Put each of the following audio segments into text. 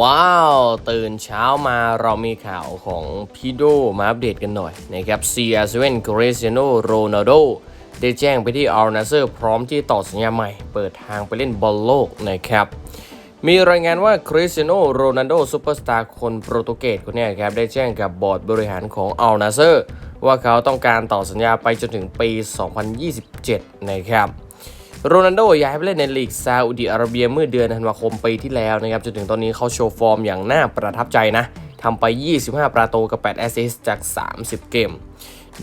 ว้าว ตื่นเช้ามาเรามีข่าวของพี่โดมาอัปเดตกันหน่อยนะครับเซียเซเว่นกรเซโนโรนัลโดได้แจ้งไปที่อัลนาเซอร์พร้อมที่ต่อสัญญาใหม่ เปิดทางไปเล่นบอลโลกนะครับ มีรายงานว่าคริสเตียโนโรนัลโดซูเปอร์สตาร์คนโปรตุเกสคนนี้ครับได้แจ้งกับบอร์ดบริหารของอัลนาเซอร์ว่าเขาต้องการต่อสัญญาไปจนถึงปี 2027 นะครับ โรนัลโดย้ายไปเล่นในลีกซาอุดิอาระเบียเมื่อเดือนธันวาคมปีที่แล้วนะครับจนถึงตอนนี้เขาโชว์ฟอร์มอย่างน่าประทับใจนะทำไป 25 ประตูกับ 8 แอสซิสต์จาก 30 เกม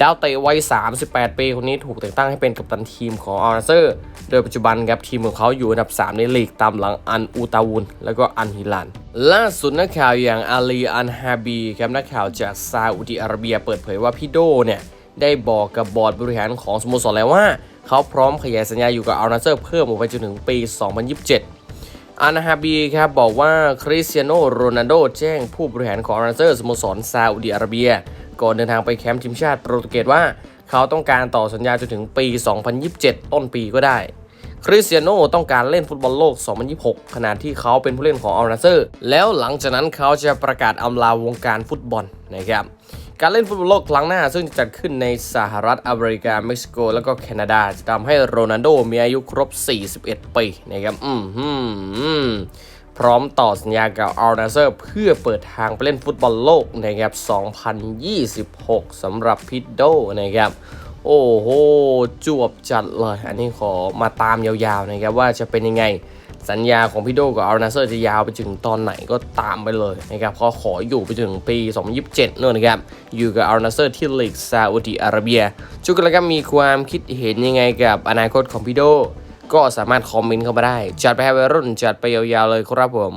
ดาวเตะวัย 38 ปีคนนี้ถูกแต่งตั้งให้เป็นกัปตันทีมของอัลนาเซอร์ โดยปัจจุบันครับทีมของเขาอยู่อันดับ 3 ในลีกตามหลังอันอูตาวุนแล้วก็อันฮิลัน ล่าสุดนักข่าวอย่างอาลีอันฮาบีครับนักข่าวจากซาอุดิอาระเบียเปิดเผยว่าพี่โดเนี่ยได้บอกกับบอร์ดบริหารของสโมสรแล้วว่า เขาพร้อมขยายสัญญาอยู่กับอัลนาเซอร์เพิ่มออกไปจนถึงปี 2027 อานาฮาบีครับบอกว่าคริสเตียโนโรนัลโดแจ้งผู้บริหารของอัลนาเซอร์สโมสรซาอุดิอาระเบีย ก่อนเดินทางไปแคมป์ทีมชาติโปรตุเกสว่า เขาต้องการต่อสัญญาจนถึงปี 2027 ต้นปีก็ได้ คริสเตียโนต้องการเล่นฟุตบอลโลก 2026 ขณะที่เขาเป็นผู้เล่นของอัลนาเซอร์ แล้วหลังจากนั้นเขาจะประกาศอำลาวงการฟุตบอลนะครับการเล่นฟุตบอลโลกครั้งหน้าซึ่งจะจัดขึ้นในสหรัฐอเมริกา เม็กซิโก แล้วก็แคนาดา จะทำให้โรนัลโดมีอายุครบ 41 ปีนะครับอืมฮึมพร้อมต่อสัญญากับอัลนาเซอร์เพื่อเปิดทางไปเล่นฟุตบอลโลกนะครับ 2026 สำหรับพิดโดนะครับ โอ้โหจวบจัดเลย อันนี้ขอมาตามยาวๆนะครับว่าจะเป็นยังไงสัญญาของพี่โดกับอัลนาเซอร์จะยาวไปถึงตอนไหนก็ตามไปเลยนะครับเขาขออยู่ไปถึงปี 2027นู่นนะครับ อยู่กับอัลนาเซอร์ที่ลีกซาอุดิอาระเบียจุกแล้วก็มีความคิดเห็นยังไงกับอนาคตของพี่โด ก็สามารถคอมเมนต์เข้ามาได้ จัดไปให้วัยรุ่นจัดไปยาวๆเลยครับผม